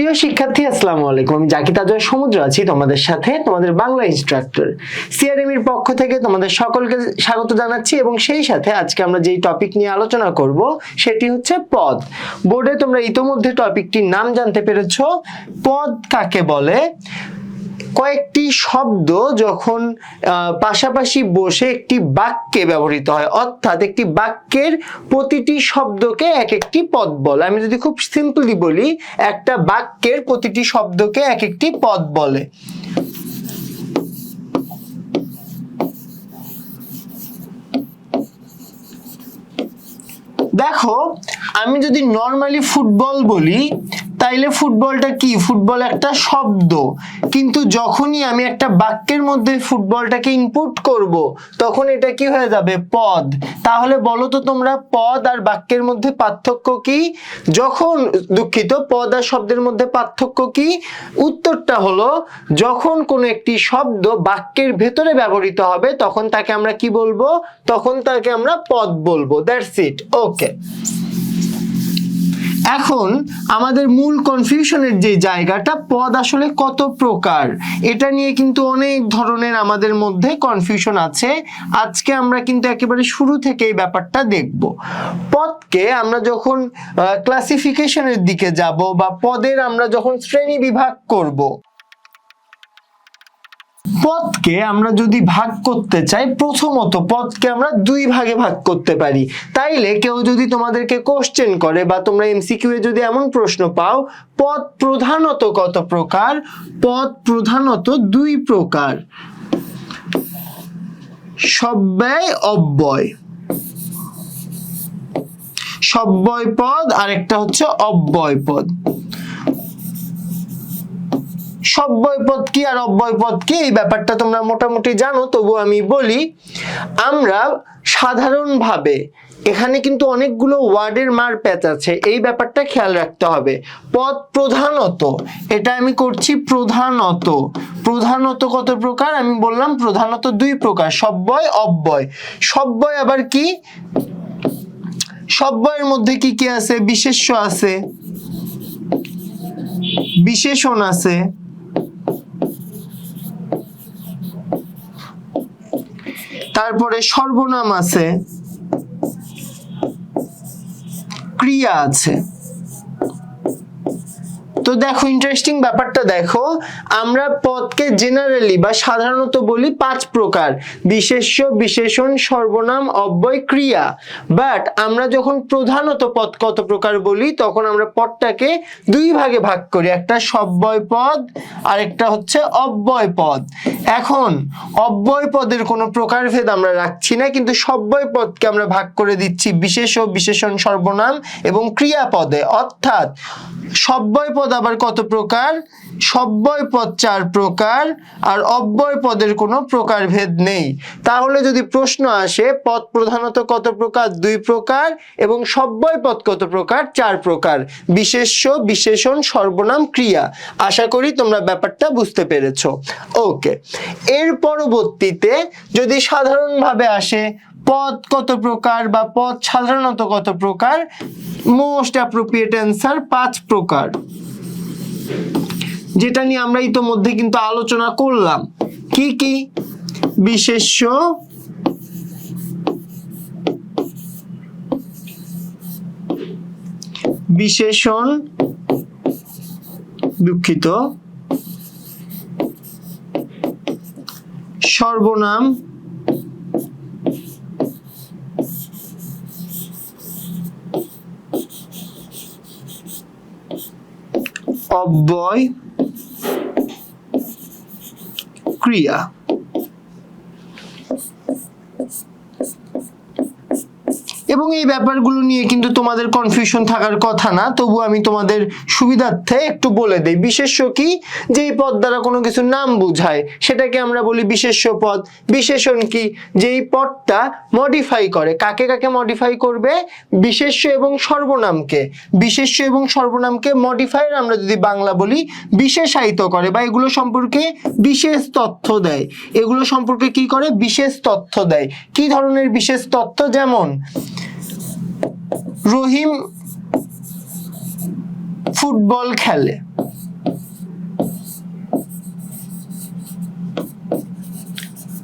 প্রিয় শিক্ষার্থী, আসসালামু আলাইকুম। আমি জাকির তাজয় সমুদ্র আছি তোমাদের সাথে, তোমাদের বাংলা ইনস্ট্রাক্টর সিআরএম এর পক্ষ থেকে তোমাদের সকলকে স্বাগত জানাচ্ছি এবং সেই সাথে আজকে আমরা যেই টপিক নিয়ে আলোচনা করব, সেটি হচ্ছে পদ। বোর্ডে তোমরা ইতোমধ্যে টপিকটির নাম জানতে পেরেছ। পদ কাকে বলে? কয়েকটি শব্দ যখন পাশাপাশি বসে একটি বাক্যে ব্যবহৃত হয়। অর্থাৎ একটি বাক্যের প্রতিটি শব্দকে এক একটি পদ বলে। আমি যদি খুব সিম্পলি বলি, একটা বাক্যের প্রতিটি শব্দকে এক একটি পদ বলে। দেখো, আমি যদি নর্মালি ফুটবল বলি তাইলে ফুটবলটা কি? ফুটবল একটা শব্দ। কিন্তু যখনই আমি একটা বাক্যের মধ্যে ফুটবলটাকে ইনপুট করব, তখন এটা কি হয়ে যাবে? পদ। তাহলে বলো তো তোমরা, পদ আর বাক্যের মধ্যে পার্থক্য কি? যখন দুঃখিত, পদ আর শব্দের মধ্যে পার্থক্য কি? উত্তরটা হলো, যখন কোনো একটি শব্দ বাক্যের ভেতরে ব্যবহৃত হবে, তখন তাকে আমরা কি বলব? তখন তাকে আমরা পদ বলব। দ্যাটস ইট ওকে এখন আমাদের মূল কনফিউশনের যে জায়গাটা, পদ আসলে কত প্রকার? এটা নিয়ে কিন্তু অনেক ধরনের আমাদের মধ্যে কনফিউশন আছে। আজকে আমরা কিন্তু একেবারে শুরু থেকে এই ব্যাপারটা দেখব। পদকে আমরা যখন ক্লাসিফিকেশনের দিকে যাব বা পদের আমরা যখন শ্রেণি বিভাগ করব পদকে আমরা যদি ভাগ করতে চাই, প্রথমত পদকে আমরা দুই ভাগে ভাগ করতে পারি। তাইলে কেউ যদি তোমাদেরকে কোশ্চেন করে বা তোমরা এমসিকিউ এ যদি এমন প্রশ্ন পাও, পদ প্রধানত কত প্রকার? পদ প্রধানত দুই প্রকার। সব্যয় অব্যয়। সব্যয় পদ আর একটা হচ্ছে অব্যয় পদ। সব্যয় পদ কি আর অব্যয় পদ কি? এই ব্যাপারটা তোমরা মোটামুটি জানো তবু আমি বলি, আমরা সাধারণভাবে এখানে কিন্তু অনেকগুলো ওয়ার্ডের মার প্যাচ আছে, এই ব্যাপারটা খেয়াল রাখতে হবে। পদ প্রধানত, এটা আমি করছি প্রধানত। প্রধানত কত প্রকার? আমি বললাম প্রধানত দুই প্রকার সব্যয় অব্যয় সব্যয় আবার কি? সব্যয়ের মধ্যে কি কি আছে? বিশেষ্য আছে। বিশেষণ আছে। তারপরে সর্বনাম আছে। ক্রিয়া আছে। তো দেখো ইন্টারেস্টিং ব্যাপারটা দেখো, আমরা পদকে জেনারেলি বা সাধারণত বলি পাঁচ প্রকার, বিশেষ্য, বিশেষণ, সর্বনাম, অব্যয়, ক্রিয়া। বাট আমরা যখন প্রধানত পদ কত প্রকার বলি, তখন আমরা পদটাকে দুই ভাগে ভাগ করি। একটা সব্যয় পদ আর একটা হচ্ছে অব্যয় পদ। এখন, অব্যয় পদের কোনো প্রকারভেদ আমরা রাখছি না, কিন্তু সব্যয় পদকে আমরা ভাগ করে দিচ্ছি বিশেষ বিশেষণ, সর্বনাম এবং ক্রিয়াপদে। অর্থাৎ সব্যয় পদ আবার কত প্রকার? সব্যয় পদ চার প্রকার, আর অব্যয় পদের কোনো প্রকারভেদ নেই। তাহলে যদি প্রশ্ন আসে, পদ প্রধানত কত প্রকার? দুই প্রকার, এবং সব্যয় পদ কত প্রকার? চার প্রকার। বিশেষ্য, বিশেষণ, সর্বনাম, ক্রিয়া। আশা করি তোমরা ব্যাপারটা বুঝতে পেরেছ। ওকে। এর পরবর্তীতে যদি সাধারণভাবে আসে পদ কত প্রকার বা পদ সাধারণত কত প্রকার? মোস্ট অ্যাপ্রোপ্রিয়েট অ্যান্সার পাঁচ প্রকার। যেটা নিয়ে আমরা ইতোমধ্যে কিন্তু আলোচনা করলাম। কি কি? বিশেষ্য, বিশেষণ, দুঃখিত, সর্বনাম অব্যয় ক্রিয়া। এবং এই ব্যাপারগুলো নিয়ে কিন্তু তোমাদের কনফিউশন থাকার কথা না, তবু আমি তোমাদের সুবিধার্থে একটু বলে দেই। বিশেষ্য কি? যেই পদ দ্বারা কোনো কিছু নাম বোঝায়, সেটাকে আমরা বলি বিশেষ্য পদ। বিশেষণ কি? যেই পদটা মডিফাই করে। কাকে কাকে মডিফাই করবে? বিশেষ্য এবং সর্বনামকে। বিশেষ্য এবং সর্বনামকে মডিফায়ার আমরা যদি বাংলা বলি, বিশেষায়িত করে বা এগুলো সম্পর্কে বিশেষ তথ্য দেয়। এগুলো সম্পর্কে কি করে? বিশেষ তথ্য দেয়। কি ধরনের বিশেষ তথ্য? যেমন রহিম ফুটবল খেলে।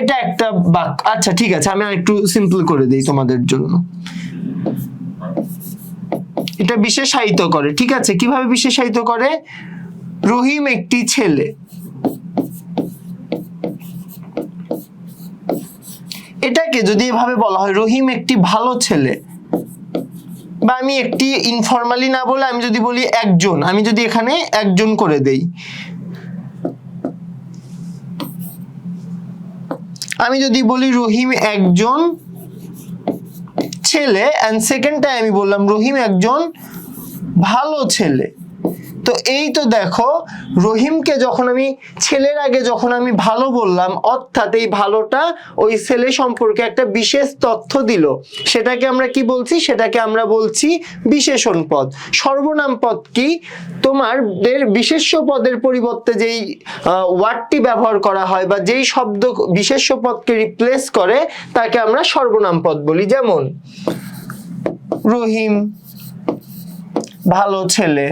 এটা একটা বাক আচ্ছা ঠিক আছে, আমি একটু সিম্পল করে দিই তোমাদের জন্য। এটা বিশেষায়িত করে, ঠিক আছে? কীভাবে বিশেষায়িত করে? রহিম একটি ছেলে। এটাকে যদি এভাবে বলা হয়, রহিম একটি ভালো ছেলে বা আমি একটি ইনফরমালি না বলে আমি যদি বলি একজন, আমি যদি এখানে একজন করে দেই। আমি যদি বলি রহিম একজন ছেলে অ্যান্ড সেকেন্ডটাই আমি বললাম রহিম একজন ভালো ছেলে। তো এই তো দেখো, রহিমকে যখন আমি, ছেলের আগে যখন আমি ভালো বললাম, অর্থাৎ এই ভালোটা ওই ছেলে সম্পর্কে একটা বিশেষ তথ্য দিল। সেটাকে আমরা কি বলছি? সেটাকে আমরা বলছি বিশেষণ পদ। সর্বনাম পদ কি? তোমাদের বিশেষ্য পদের পরিবর্তে যেই ওয়ার্ডটি ব্যবহার করা হয় বা যেই শব্দ বিশেষ্য পদকে রিপ্লেস করে, তাকে আমরা সর্বনাম পদ বলি। যেমন, রহিম, ভালো ছেলে।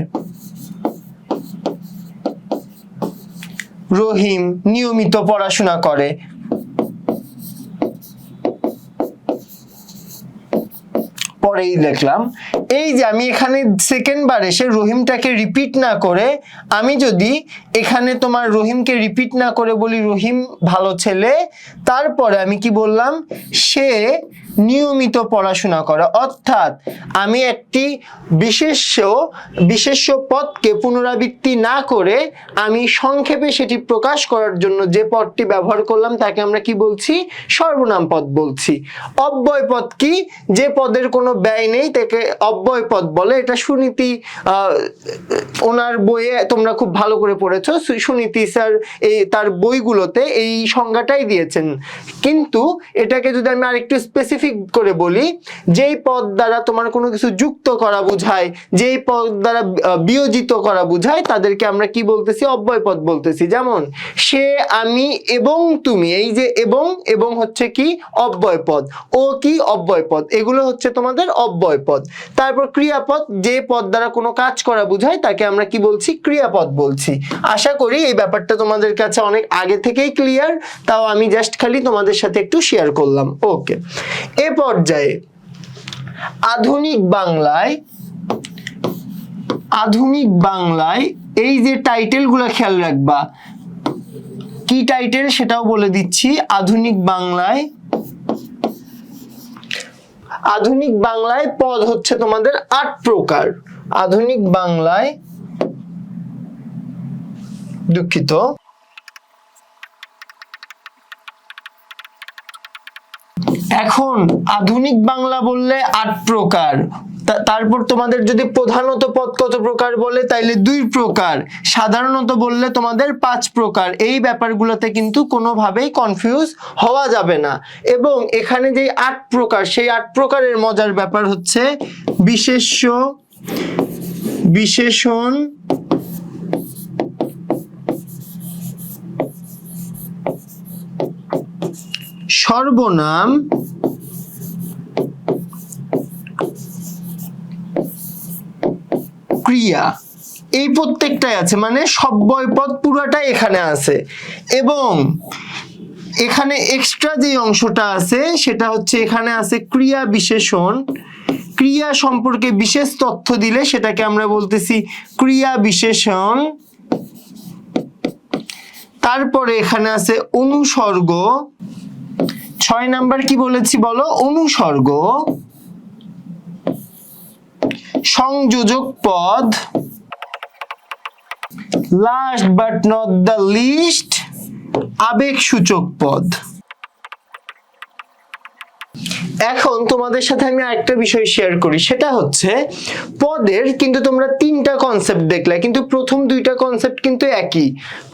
রহিম নিয়মিত পড়াশোনা করে। পরেই দেখলাম, এই যে আমি এখানে সেকেন্ড বার এসে রহিমটাকে রিপিট না করে, আমি যদি এখানে তোমার রহিমকে রিপিট না করে বলি, রহিম ভালো ছেলে, তারপরে আমি কি বললাম, সে নিয়মিত পড়াশোনা করা। অর্থাৎ আমি একটি বিশেষ্য বিশেষ্য পদকে পুনরাবৃত্তি না করে আমি সংক্ষেপে সেটি প্রকাশ করার জন্য যে পদটি ব্যবহার করলাম তাকে আমরা কি বলছি? সর্বনাম পদ বলছি। অব্যয় পদ কি? যে পদের কোনো ব্যয় নেই তাকে অব্যয় পদ বলে। এটা সুনীতি ওনার বইয়ে তোমরা খুব ভালো করে পড়েছো। সুনীতি স্যার এই তার বইগুলোতে এই সংজ্ঞাটাই দিয়েছেন। কিন্তু এটাকে যদি আমি আরেকটু স্পেসিফিক করে বলি, যেই পদ দ্বারা তোমার কোনো কিছু যুক্ত করা বোঝায়, যেই পদ দ্বারা বিয়োজিত করা বোঝায়, তাদেরকে আমরা কি বলতেছি? অব্যয় পদ বলতেছি। যেমন, সে, আমি এবং তুমি, এই যে এবং এবং হচ্ছে কি? অব্যয় পদ। ও কি? অব্যয় পদ। এগুলো হচ্ছে তোমাদের অব্যয় পদ। তারপর ক্রিয়াপদ, যে পদ দ্বারা কোনো কাজ করা বোঝায়, তাকে আমরা কি বলছি? ক্রিয়াপদ বলছি। আশা করি এই ব্যাপারটা তোমাদের কাছে অনেক আগে থেকেই ক্লিয়ার তাও আমি জাস্ট খালি তোমাদের সাথে একটু শেয়ার করলাম। ওকে এ পর্যায়ে আধুনিক বাংলায় আধুনিক বাংলায় এই যে টাইটেলগুলো খেয়াল রাখবা। কি টাইটেল সেটাও বলে দিচ্ছি। আধুনিক বাংলায় আধুনিক বাংলায় পদ হচ্ছে তোমাদের আট প্রকার। আধুনিক বাংলায় দুঃখিত। এখন আধুনিক বাংলা বললে আট প্রকার। তারপর তোমাদের যদি প্রধানত পদ কত প্রকার বলে, তাইলে দুই প্রকার। সাধারণত বললে তোমাদের পাঁচ প্রকার। এই ব্যাপারগুলোতে কিন্তু কোনোভাবেই কনফিউজ হওয়া যাবে না। এবং এখানে যে আট প্রকার, সেই আট প্রকারের মজার ব্যাপার হচ্ছে বিশেষ্য, বিশেষণ সর্বনাম ক্রিয়া। এই প্রত্যেকটাই আছে মানে সব্যয় পদ পুরোটাই এখানে আছে। এবং এখানে এক্সট্রা যে অংশটা আছে, সেটা হচ্ছে এখানে আছে ক্রিয়া বিশেষণ। ক্রিয়া সম্পর্কে বিশেষ তথ্য দিলে সেটাকে আমরা বলতেছি ক্রিয়া বিশেষণ। তারপরে এখানে আছে অনুসর্গ। ছয় নাম্বার কি বলেছি বলো? অনুসর্গ, সংযোজক পদ last but not the least আবেগ সূচক পদ। এখন তোমাদের সাথে আমি আরেকটা বিষয় শেয়ার করি। সেটা হচ্ছে, পদের কিন্তু তোমরা তিনটা কনসেপ্ট দেখলে, কিন্তু প্রথম দুইটা কনসেপ্ট কিন্তু একই।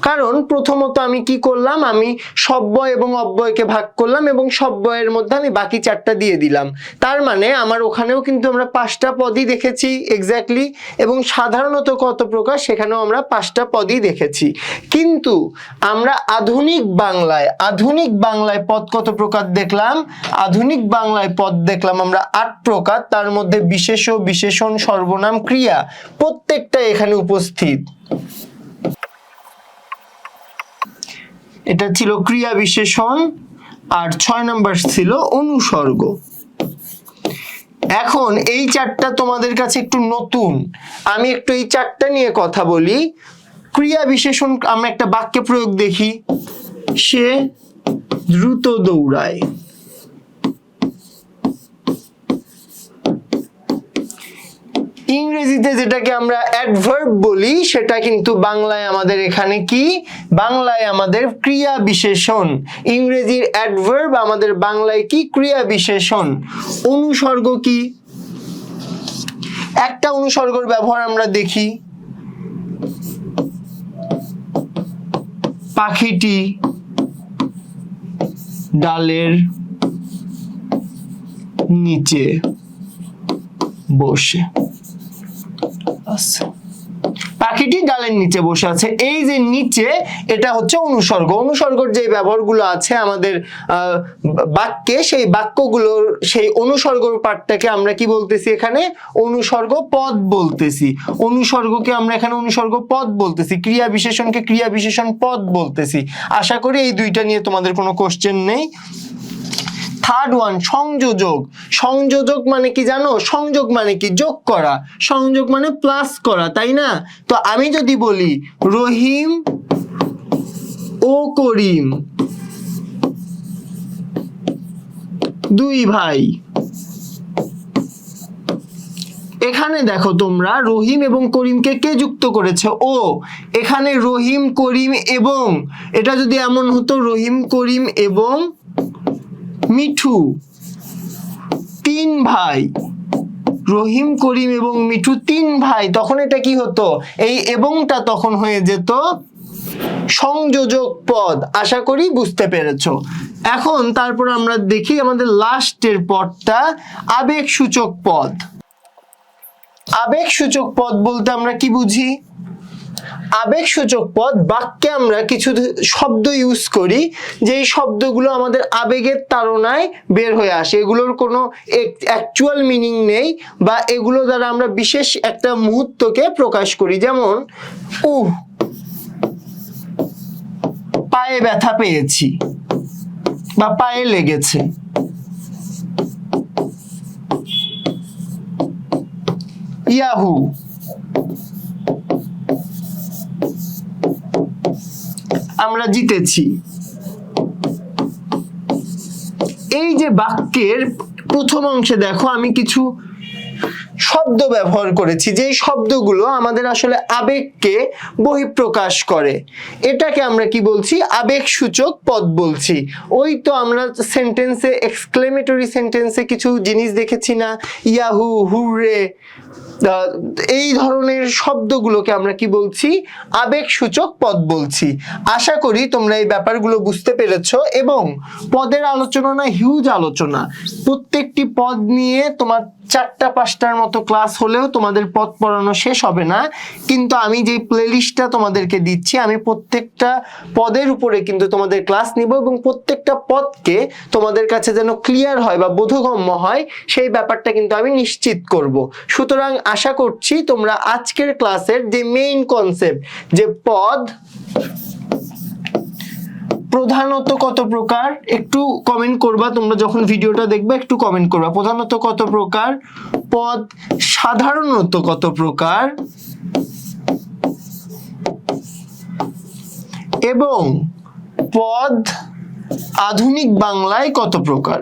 কারণ প্রথমত আমি কি করলাম, আমি সব্যয় এবং অব্যয়কে ভাগ করলাম এবং সব্যয়ের মধ্যে আমি বাকি চারটা দিয়ে দিলাম। তার মানে আমার ওখানেও কিন্তু আমরা পাঁচটা পদই দেখেছি এক্স্যাক্টলি এবং সাধারণত কত প্রকার, সেখানেও আমরা পাঁচটা পদই দেখেছি। কিন্তু আমরা আধুনিক বাংলায় আধুনিক বাংলায় পদ কত প্রকার দেখলাম? আধুনিক বাংলায় পদ দেখলাম আমরা আট প্রকার, তার মধ্যে বিশেষ বিশেষণ, সর্বনাম, ক্রিয়া প্রত্যেকটা এখানে উপস্থিত। এটা ছিল ক্রিয়া বিশেষণ, আর ছয় নাম্বার ছিল অনুসর্গ। এখন এই চারটা তোমাদের কাছে একটু নতুন। আমি একটু এই চারটা নিয়ে কথা বলি। ক্রিয়া বিশেষণ, আমরা একটা বাক্যে প্রয়োগ দেখি। সে দ্রুত দৌড়ায়। ইংরেজিতে যেটাকে আমরা অ্যাডভার্ব বলি, সেটা কিন্তু বাংলায় আমাদের এখানে কি? বাংলায় আমাদের ক্রিয়া বিশেষণ ইংরেজির অ্যাডভার্ব আমাদের বাংলায় কি? ক্রিয়া বিশেষণ অনুসর্গ কি? একটা অনুসর্গের ব্যবহার আমরা দেখি। পাখিটি ডালের নিচে বসে। পাখিটি ডালের নিচে বসে আছে। এই যে নিচে, এটা হচ্ছে অনুসর্গ। অনুসর্গর যে ব্যবহারগুলো আছে আমাদের বাক্যে, সেই বাক্যগুলোর, সেই অনুসর্গর পাঠটাকে আমরা কি বলতেছি এখানে? অনুসর্গ পদ বলতেছি। অনুসর্গকে আমরা এখানে অনুসর্গ পদ বলতেছি। ক্রিয়া বিশেষণকে ক্রিয়া বিশেষণ পদ বলতেছি। আশা করি এই দুইটা নিয়ে তোমাদের কোনো কোশ্চেন নেই। থার্ড ওয়ান সংযোজক। সংযোজক মানে কি জানো? সংযোগ মানে কি? যোগ করা। সংযোগ মানে প্লাস করা, তাই না? তো আমি যদি বলি, রহিম ও করিম। দুই ভাই। এখানে দেখো তোমরা, রহিম এবং করিমকে কে যুক্ত করেছে? ও। এখানে রহিম, করিম এবং, এটা যদি এমন হতো, রহিম, করিম এবং মিঠু। তিন ভাই। রহিম, করিম এবং মিঠু তিন ভাই। তখন এটা কি হতো? এই এবংটা তখন হয়ে যেত সংযোজক পদ। আশা করি বুঝতে পেরেছ। এখন তারপর আমরা দেখি আমাদের লাস্টের পদটা আবেগ সূচক পদ। আবেগ সূচক পদ বলতে আমরা কি বুঝি? আবেগ সূচক পদ, বাক্যে আমরা কিছু শব্দ ইউজ করি, যেই শব্দগুলো আমাদের আবেগের তাড়নায় বের হয়ে আসে। এগুলোর কোনো অ্যাকচুয়াল মিনিং নেই বা এগুলো দ্বারা আমরা বিশেষ একটা মুহূর্তকে প্রকাশ করি। যেমন, উহ, পায়ে ব্যথা পেয়েছি বা পায়ে লেগেছে। ইয়াহু আমরা জিতেছি। এই যে বাক্যের প্রথম অংশে দেখো আমি কিছু শব্দ ব্যবহার করেছি যেই শব্দগুলো আমাদের আসলে আবেগকে বহিঃপ্রকাশ করে। এটাকে আমরা কি বলছি? আবেগ সূচক পদ বলছি। ওই তো আমরা সেন্টেন্সে এক্সক্লেমেটরি সেন্টেন্সে কিছু জিনিস দেখেছি না? ইয়াহু আহ, এই ধরনের শব্দগুলোকে আমরা কি বলছি? আবেগ সূচক পদ বলছি। আশা করি তোমরা এই ব্যাপারগুলো বুঝতে পেরেছ এবং পদের আলোচনা না হিউজ আলোচনা। প্রত্যেকটি পদ নিয়ে তোমার চারটা পাঁচটার মতো ক্লাস হলেও তোমাদের পথ পড়ানো শেষ হবে না। কিন্তু আমি যে প্লেলিস্টটা তোমাদেরকে দিচ্ছি, আমি প্রত্যেকটা পদের উপরে কিন্তু তোমাদের ক্লাস নিব এবং প্রত্যেকটা পদকে তোমাদের কাছে যেন ক্লিয়ার হয় বা বোধগম্য হয়, সেই ব্যাপারটা কিন্তু আমি নিশ্চিত করব। সুতরাং আশা করছি তোমরা আজকের ক্লাসের যে মেইন কনসেপ্ট যে পদ প্রধানত কত প্রকার? একটু কমেন্ট করবা, তোমরা যখন ভিডিওটা দেখবে, একটু কমেন্ট করবা। প্রধানত কত প্রকার? পদ সাধারণত কত প্রকার? এবং পদ আধুনিক বাংলায় কত প্রকার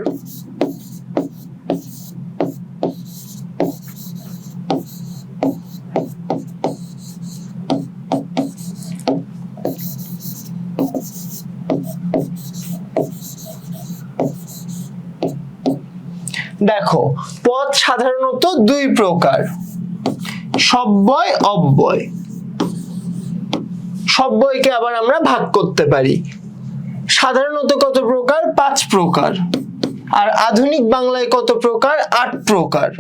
দেখো পদ সাধারণত দুই প্রকার। সব্যয়, অব্যয়। সব্যয়কে আবার আমরা ভাগ করতে পারি। সাধারণত কত প্রকার? পাঁচ প্রকার। আর আধুনিক বাংলায় কত প্রকার? আট প্রকার।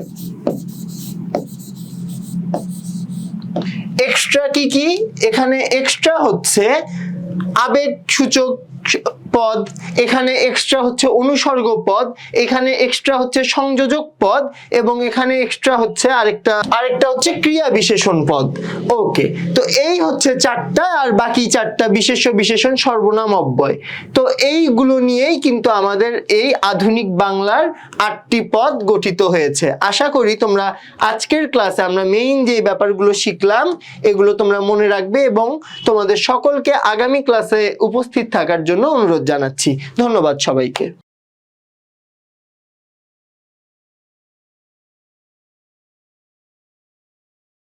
এক্সট্রা কি কি? এখানে এক্সট্রা হচ্ছে আবেগ সূচক পদ, এখানে এক্সট্রা হচ্ছে অনুসর্গ পদ, এখানে এক্সট্রা হচ্ছে সংযোজক পদ, এবং এখানে এক্সট্রা হচ্ছে আরেকটা আরেকটা হচ্ছে ক্রিয়া বিশেষণ পদ। ওকে তো এই হচ্ছে চারটা, আর বাকি চারটা বিশেষ্য বিশেষণ সর্বনাম অব্যয়। তো এইগুলো নিয়েই কিন্তু আমাদের এই আধুনিক বাংলার আটটি পদ গঠিত হয়েছে। আশা করি তোমরা আজকের ক্লাসে আমরা মেইন যে ব্যাপারগুলো শিখলাম, এগুলো তোমরা মনে রাখবে এবং তোমাদের সকলকে আগামী ক্লাসে উপস্থিত থাকার জন্য অনুরোধ জানাচ্ছি। ধন্যবাদ সবাইকে।